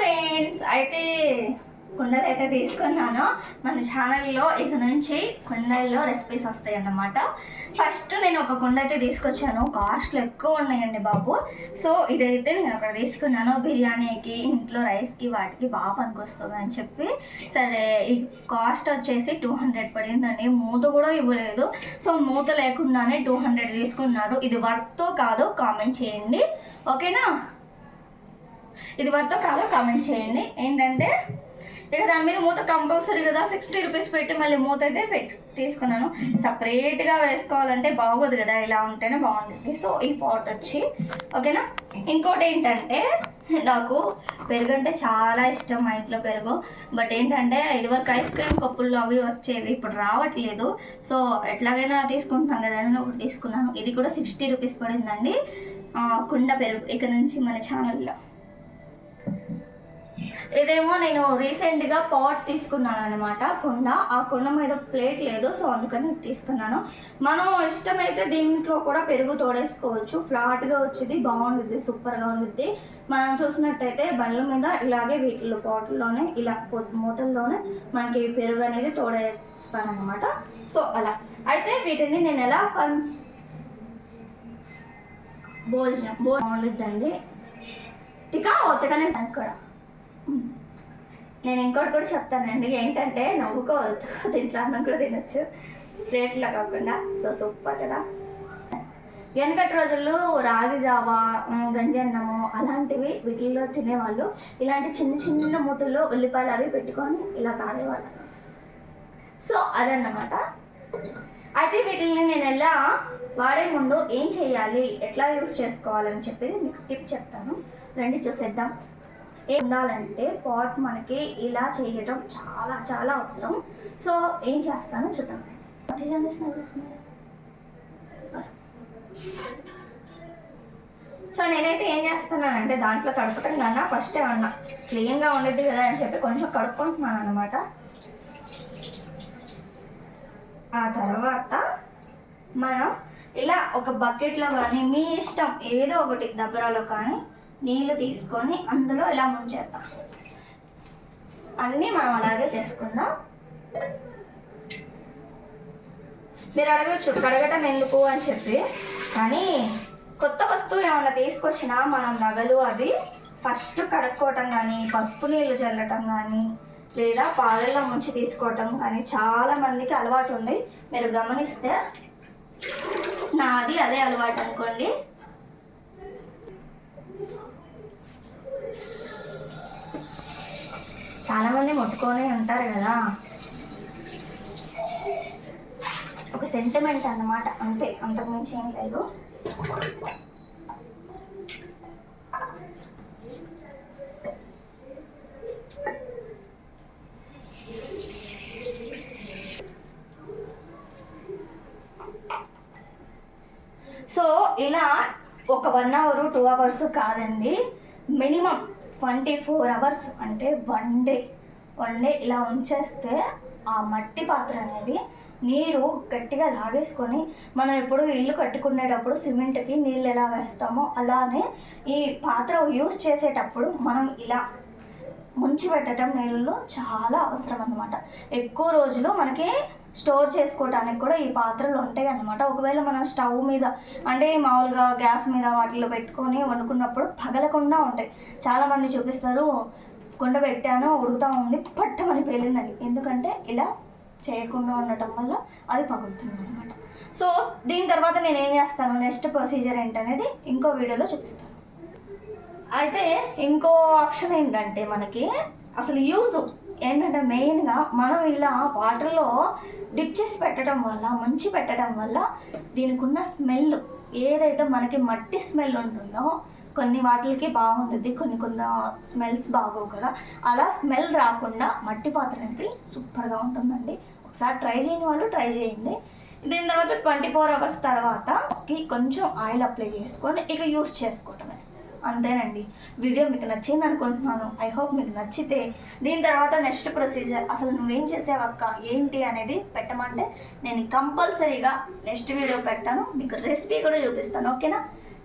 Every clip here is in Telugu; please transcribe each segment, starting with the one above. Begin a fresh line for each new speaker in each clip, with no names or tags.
ఫ్రెండ్స్ అయితే కుండలు అయితే తీసుకున్నాను. మన ఛానల్లో ఇక నుంచి కుండల్లో రెసిపీస్ వస్తాయి అన్నమాట ఫస్ట్ నేను ఒక కుండ అయితే తీసుకొచ్చాను. కాస్ట్లు ఎక్కువ ఉన్నాయండి బాబు. సో ఇదైతే నేను అక్కడ తీసుకున్నాను. బిర్యానీకి ఇంట్లో రైస్కి వాటికి బాగా పనికొస్తుంది అని చెప్పి. సరే ఈ కాస్ట్ వచ్చేసి టూ హండ్రెడ్ పడిందండి. మూత కూడా ఇవ్వలేదు. సో మూత లేకుండానే టూ హండ్రెడ్ తీసుకున్నారు. ఇది వర్త్తో కాదు కామెంట్ చేయండి. ఓకేనా ఇది వరకు కాదో కామెంట్ చేయండి. ఏంటంటే ఇక దాని మీద మూత కంపల్సరీ కదా సిక్స్టీ రూపీస్ పెట్టి మళ్ళీ మూత అయితే పెట్టి తీసుకున్నాను. సపరేట్గా వేసుకోవాలంటే బాగోదు కదా ఇలా ఉంటేనే బాగుంటుంది. సో ఈ పాట్ వచ్చి ఓకేనా ఇంకోటి ఏంటంటే నాకు పెరుగు అంటే చాలా ఇష్టం మా ఇంట్లో పెరుగు. బట్ ఏంటంటే ఇదివరకు ఐస్ క్రీమ్ కప్పుల్లో అవి వచ్చేవి ఇప్పుడు రావట్లేదు. సో ఎట్లాగైనా తీసుకుంటున్నాను కదా అని ఒకటి తీసుకున్నాను. ఇది కూడా సిక్స్టీ రూపీస్ పడిందండి. కుండ పెరుగు ఇక్కడ నుంచి మన ఛానల్లో ఇదేమో నేను రీసెంట్గా పాట్ తీసుకున్నాను అనమాట కుండ. ఆ కుండ మీద ప్లేట్ లేదు సో అందుకని తీసుకున్నాను. మనం ఇష్టమైతే దీంట్లో కూడా పెరుగు తోడేసుకోవచ్చు. ఫ్లాట్గా వచ్చేది బాగుంటుంది సూపర్గా ఉంటుంది మనం చూసినట్టయితే బండ్ల మీద ఇలాగే వీటిలో పాట్లోనే ఇలా మూతల్లోనే మనకి పెరుగు అనేది తోడేస్తానమాట సో అలా. అయితే వీటిని నేను ఎలా ఫన్ భోజనం భోజనం బాగుంటుందండి టికా ఒత్తగానే కూడా నేను ఇంకోటి కూడా చెప్తానండి ఏంటంటే నవ్వుకోవద్దు. దీంట్లో అన్నం కూడా తినొచ్చు. ప్లేట్లో కాకుండా. సో సూపర్ కదా. వెనకటి రోజుల్లో రాగి జావా ఉమ్, గంజి అన్నము అలాంటివి వీటిల్లో తినేవాళ్ళు. ఇలాంటి చిన్న చిన్న మూతుల్లో ఉల్లిపాయలు అవి పెట్టుకొని ఇలా తాగేవాళ్ళు. సో అదన్నమాట. అయితే వీటిని నేను ఎలా వాడే ముందు ఏం చేయాలి ఎట్లా యూస్ చేసుకోవాలని చెప్పి మీకు టిప్ చెప్తాను. రండి చూసేద్దాం. ఉండాలంటే పాట్ మనకి ఇలా చేయటం చాలా చాలా అవసరం. సో ఏం చేస్తానో చూద్దాం. వాట్ చేస్తున్నారు సో నేనైతే ఏం చేస్తున్నానంటే దాంట్లో కడపటం కన్నా ఫస్ట్ ఏమన్నా క్లీన్గా ఉండేది కదా అని చెప్పి కొంచెం కడుక్కుంటున్నాను అనమాట ఆ తర్వాత మనం ఇలా ఒక బకెట్లో కానీ మీ ఇష్టం ఏదో ఒకటి దబ్బరాలో కానీ నీళ్ళు తీసుకొని అందులో ఇలా ముంచేద్దాం. అన్నీ మనం అలాగే చేసుకుందాం. మీరు అడగచ్చు కడగటం ఎందుకు అని చెప్పి. కానీ కొత్త వస్తువు ఏమైనా తీసుకొచ్చినా మనం నగలు అవి ఫస్ట్ కడుక్కోవటం కానీ పసుపు నీళ్ళు చల్లటం కానీ లేదా పాలల్లో ముంచి తీసుకోవటం కానీ చాలా మందికి అలవాటు ఉంది. మీరు గమనిస్తే నాది అదే అలవాటు అనుకోండి. చాలా మంది ముట్టుకొని ఉంటారు కదా. ఒక సెంటిమెంట్ అన్నమాట. అంతే అంతకుమించి ఏం లేదు. సో ఇలా ఒక వన్ అవర్ టూ అవర్స్ కాదండి. మినిమం ట్వంటీ ఫోర్ అవర్స్ అంటే వన్ డే. వన్ డే ఇలా ఉంచేస్తే ఆ మట్టి పాత్ర అనేది నీరు గట్టిగా లాగేసుకొని మనం ఎప్పుడు ఇల్లు కట్టుకునేటప్పుడు సిమెంట్కి నీళ్ళు ఎలా వేస్తామో అలానే ఈ పాత్ర యూస్ చేసేటప్పుడు మనం ఇలా ముంచి పెట్టడం నీళ్ళలో చాలా అవసరం అనమాట ఎక్కువ రోజులు మనకి స్టోర్ చేసుకోవడానికి కూడా ఈ పాత్రలు ఉంటాయి అన్నమాట ఒకవేళ మనం స్టవ్ మీద అంటే మామూలుగా గ్యాస్ మీద వాటిలో పెట్టుకొని వండుకున్నప్పుడు పగలకుండా ఉంటాయి. చాలామంది చూపిస్తారు కుండ పెట్టాను ఉడుకుతా ఉంది పట్టమని పేలిందని. ఎందుకంటే ఇలా చేయకుండా ఉండటం వల్ల అది పగులుతుంది అనమాట సో దీని తర్వాత నేను ఏం చేస్తాను? నెక్స్ట్ ప్రొసీజర్ ఏంటనేది ఇంకో వీడియోలో చూపిస్తాను. అయితే ఇంకో ఆప్షన్ ఏంటంటే మనకి అసలు యూజ్ ఏంటంటే మెయిన్గా మనం ఇలా వాటర్లో డిప్ చేసి పెట్టడం వల్ల ముంచి పెట్టడం వల్ల దీనికి ఉన్న స్మెల్ ఏదైతే మనకి మట్టి స్మెల్ ఉంటుందో కొన్ని వాటికి బాగుంటుంది కొన్ని కొన్ని స్మెల్స్ బాగోవు కదా అలా స్మెల్ రాకుండా మట్టి పాత్ర అనేది సూపర్గా ఉంటుందండి. ఒకసారి ట్రై చేయని వాళ్ళు ట్రై చేయండి. దీని తర్వాత ట్వంటీ ఫోర్ అవర్స్ తర్వాత కి కొంచెం ఆయిల్ అప్లై చేసుకొని ఇక యూస్ చేసుకోవటమే. అంతేనండి. వీడియో మీకు నచ్చింది అనుకుంటున్నాను. ఐ హోప్ మీకు నచ్చితే దీని తర్వాత నెక్స్ట్ ప్రొసీజర్. అసలు నువ్వేం చేసావక్క ఏంటి అనేది పెట్టమంటే నేను కంపల్సరీగా నెక్స్ట్ వీడియో పెడతాను. మీకు రెసిపీ కూడా చూపిస్తాను. ఓకేనా?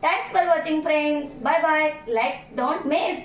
Thanks for watching friends bye bye like don't miss